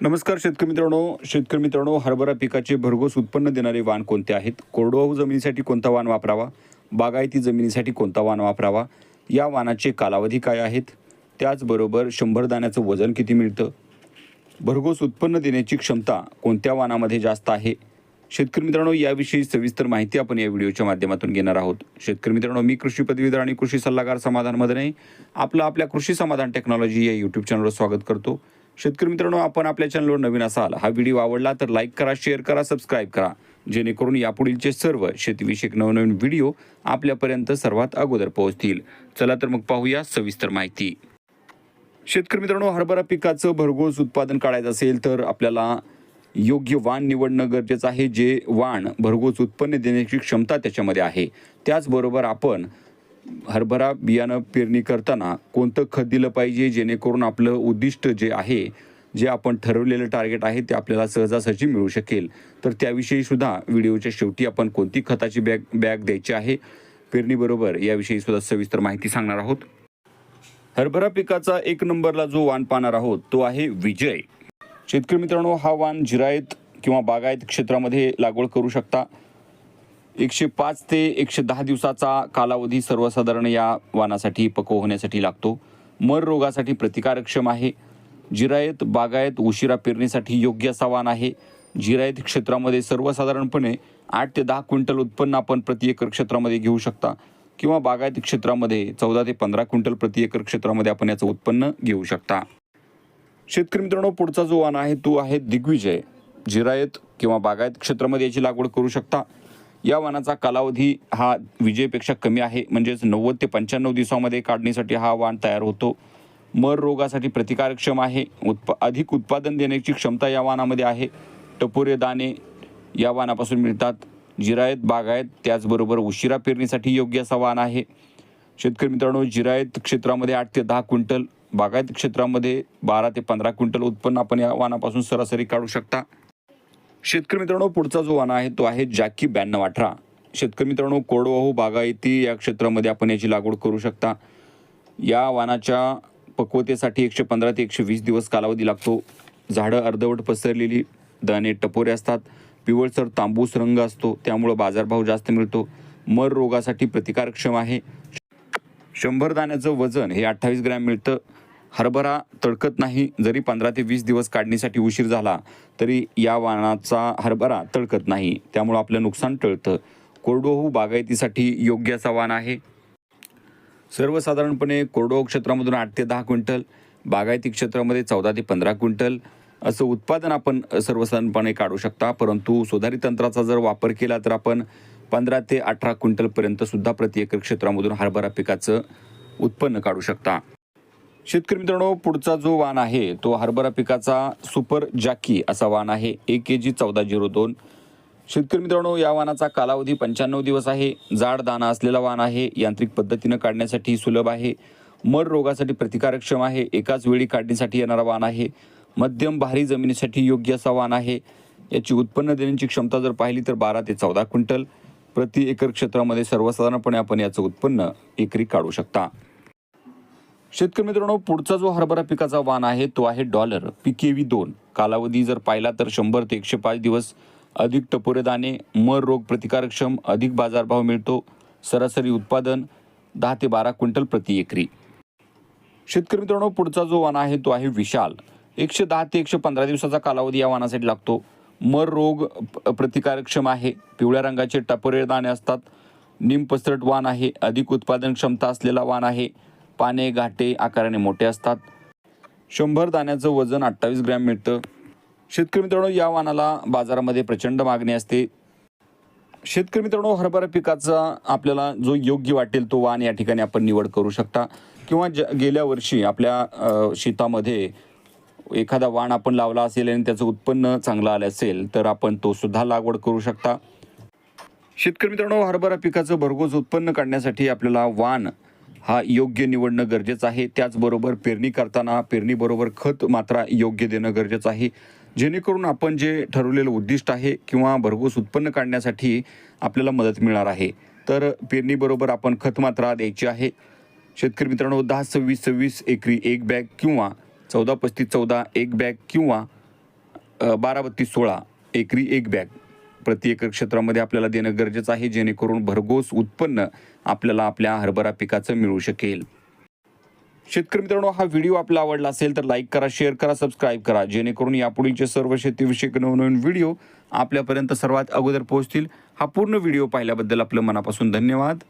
नमस्कार शेतकरी मित्रांनो. शेतकरी मित्रांनो हरभरा पिकाचे भरघोस उत्पन्न देणारे वाण कोणते आहेत? कोरडवाहू जमिनीसाठी कोणता वाण वापरावा? बागायती जमिनीसाठी कोणता वाण वापरावा? या वाणाचे कालावधी काय आहेत? त्याचबरोबर शंभर दाण्याचं वजन किती मिळतं? भरघोस उत्पन्न देण्याची क्षमता कोणत्या वाणामध्ये जास्त आहे? शेतकरी मित्रांनो याविषयी सविस्तर माहिती आपण या व्हिडिओच्या माध्यमातून घेणार आहोत. शेतकरी मित्रांनो मी कृषी पदवीधर आणि कृषी सल्लागार समाधान मदने आपलं आपल्या कृषी समाधान टेक्नॉलॉजी या यूट्यूब चॅनलवर स्वागत करतो. शेतकरी मित्रांनो आपण आपल्या चॅनलवर नवीन असाल हा व्हिडिओ आवडला तर लाईक करा शेअर करा सबस्क्राईब करा. जेणेकरून यापुढीलचे सर्व शेतीविषयक नवनवीन व्हिडिओ आपल्यापर्यंत सर्वात अगोदर पोहोचतील. चला तर मग पाहूया सविस्तर माहिती. शेतकरी मित्रांनो हरभरा पिकाचं भरघोस उत्पादन काढायचं असेल तर आपल्याला योग्य वाण निवडणं गरजेचं आहे जे वाण भरघोस उत्पन्न देण्याची क्षमता त्याच्यामध्ये आहे. त्याचबरोबर आपण हरभरा बियाणं पेरणी करताना कोणतं खत दिलं पाहिजे जेणेकरून आपलं उद्दिष्ट जे आहे जे आपण ठरवलेलं टार्गेट आहे ते आपल्याला सहजासहजी मिळू शकेल. तर त्याविषयी सुद्धा व्हिडिओच्या शेवटी आपण कोणती खताची बॅग बॅग द्यायची आहे पेरणीबरोबर याविषयी सुद्धा सविस्तर माहिती सांगणार आहोत. हरभरा पिकाचा एक नंबरला जो वाण पाहणार आहोत तो आहे विजय. शेतकरी मित्रांनो हा वाण जिरायत किंवा बागायत क्षेत्रामध्ये लागवड करू शकता. एकशे पाच ते एकशे दहा दिवसाचा कालावधी सर्वसाधारण या वानासाठी पक्व होण्यासाठी लागतो. मर रोगासाठी प्रतिकारक्षम आहे. जिरायत बागायत उशिरा पेरणीसाठी योग्य असा वाण आहे. जिरायत क्षेत्रामध्ये सर्वसाधारणपणे आठ ते दहा क्विंटल उत्पन्न आपण प्रति एकर क्षेत्रामध्ये घेऊ शकता किंवा बागायती क्षेत्रामध्ये चौदा ते पंधरा क्विंटल प्रति एकर क्षेत्रामध्ये आपण याचं उत्पन्न घेऊ शकता. शेतकरी मित्रांनो पुढचा जो वाण आहे तो आहे दिग्विजय. जिरायत किंवा बागायत क्षेत्रामध्ये याची लागवड करू शकता. या वाणाचा कालावधी हा विजेपेक्षा कमी आहे. म्हणजेच नव्वद ते पंच्याण्णव दिवसामध्ये काढणीसाठी हा वाण तयार होतो. मर रोगासाठी प्रतिकारक्षम आहे. उत्प अधिक उत्पादन देण्याची क्षमता या वाणामध्ये आहे. टपोरे दाणे या वाणापासून मिळतात. जिरायत बागायत त्याचबरोबर उशिरा पेरणीसाठी योग्य असा वाण आहे. शेतकरी मित्रांनो जिरायत क्षेत्रामध्ये आठ ते दहा क्विंटल बागायत क्षेत्रामध्ये बारा ते पंधरा क्विंटल उत्पन्न आपण या वाणापासून सरासरी काढू शकता. शेतकरी मित्रांनो पुढचा जो वाण आहे तो आहे जॅकी ब्याण्णव अठरा. शेतकरी मित्रांनो कोरडवाहू बागायती या क्षेत्रामध्ये आपण याची लागवड करू शकता. या वानाच्या पक्वतेसाठी एकशे पंधरा ते एकशे वीस दिवस कालावधी लागतो. झाडं अर्धवट पसरलेली दाणे टपोरे असतात. पिवळसर तांबूस रंग असतो त्यामुळं बाजारभाव जास्त मिळतो. मर रोगासाठी प्रतिकारक्षम आहे. शंभर दाण्याचं वजन हे अठ्ठावीस ग्रॅम मिळतं. हरभरा तळकत नाही जरी पंधरा ते वीस दिवस काढणीसाठी उशीर झाला तरी या वाणाचा हरभरा तळकत नाही. त्यामुळं आपलं नुकसान टळतं. कोरडवाहू बागायतीसाठी योग्य असा वाण आहे. सर्वसाधारणपणे कोरडवाहू क्षेत्रामधून आठ ते दहा क्विंटल बागायती क्षेत्रामध्ये चौदा ते पंधरा क्विंटल असं उत्पादन आपण सर्वसाधारणपणे काढू शकता. परंतु सुधारित तंत्राचा जर वापर केला तर आपण पंधरा ते अठरा क्विंटलपर्यंतसुद्धा प्रति एकर क्षेत्रामधून हरभरा पिकाचं उत्पन्न काढू शकता. शेतकरी मित्रांनो पुढचा जो वाण आहे तो हरभरा पिकाचा सुपर जॅकी असा वाण आहे. ए के जी चौदा झिरो दोन. शेतकरी मित्रांनो या वाणाचा कालावधी पंच्याण्णव दिवस आहे. जाड दाना असलेला वाण आहे. यांत्रिक पद्धतीनं काढण्यासाठी सुलभ आहे. मर रोगासाठी प्रतिकारक्षम आहे. एकाच वेळी काढणीसाठी येणारा वाण आहे. मध्यम भारी जमिनीसाठी योग्य असा वाण आहे. याची उत्पन्न देण्याची क्षमता जर पाहिली तर बारा ते चौदा क्विंटल. प्रति एकर क्षेत्रामध्ये सर्वसाधारणपणे आपण याचं उत्पन्न एकरी काढू शकता. शेतकरी मित्रांनो पुढचा जो हरभरा पिकाचा वाण आहे तो आहे डॉलर. पीकेव्ही दोन. कालावधी जर पाहिला तर शंभर ते एकशे पाच दिवस अधिक टपोरे दाणे मर रोग प्रतिकारक्षम अधिक बाजारभाव मिळतो. सरासरी उत्पादन दहा ते बारा क्विंटल प्रति एकरी. शेतकरी मित्रांनो पुढचा जो वाण आहे तो आहे विशाल. एकशे दहा ते एकशे पंधरा दिवसाचा कालावधी या वाणासाठी लागतो. मर रोग प- प्रतिकारक्षम आहे. पिवळ्या रंगाचे टपोरे दाणे असतात. निम पसरट वाण आहे. अधिक उत्पादन क्षमता असलेला वाण आहे. पाने घाटे आकाराने मोठे असतात. शंभर दाण्याचं वजन अठ्ठावीस ग्रॅम मिळतं. शेतकरी मित्रांनो या वाणाला बाजारामध्ये प्रचंड मागणी असते. शेतकरी मित्रांनो हरभरा पिकाचा आपल्याला जो योग्य वाटेल तो वाण या ठिकाणी आपण निवड करू शकता. किंवा ज गेल्या वर्षी आपल्या शेतामध्ये एखादा वाण आपण लावला असेल आणि त्याचं उत्पन्न चांगलं आलं असेल तर आपण तो सुद्धा लागवड करू शकता. शेतकरी मित्रांनो हरभरा पिकाचं भरघोस उत्पन्न काढण्यासाठी आपल्याला वाण हा योग्य निवडणं गरजेचं आहे. त्याचबरोबर पेरणी करताना पेरणीबरोबर खत मात्रा योग्य देणं गरजेचं आहे. जेणेकरून आपण जे ठरवलेलं उद्दिष्ट आहे किंवा भरघोस उत्पन्न काढण्यासाठी आपल्याला मदत मिळणार आहे. तर पेरणीबरोबर आपण खत मात्रा द्यायची आहे. शेतकरी मित्रांनो दहा सव्वीस सव्वीस एकरी एक बॅग किंवा चौदा पस्तीस चौदा एक बॅग किंवा बारा बत्तीस सोळा एकरी एक बॅग. प्रति एकर क्षेत्रामध्ये आपल्याला देणं गरजेचं आहे जेणेकरून भरघोस उत्पन्न आपल्याला आपल्या हरभरा पिकाचं मिळू शकेल. शेतकरी मित्रांनो हा व्हिडिओ आपला आवडला असेल तर लाईक करा शेअर करा सबस्क्राईब करा. जेणेकरून यापुढीलचे सर्व शेतीविषयक नवनवीन व्हिडिओ आपल्यापर्यंत सर्वात अगोदर पोहोचतील. हा पूर्ण व्हिडिओ पाहिल्याबद्दल आपलं मनापासून धन्यवाद.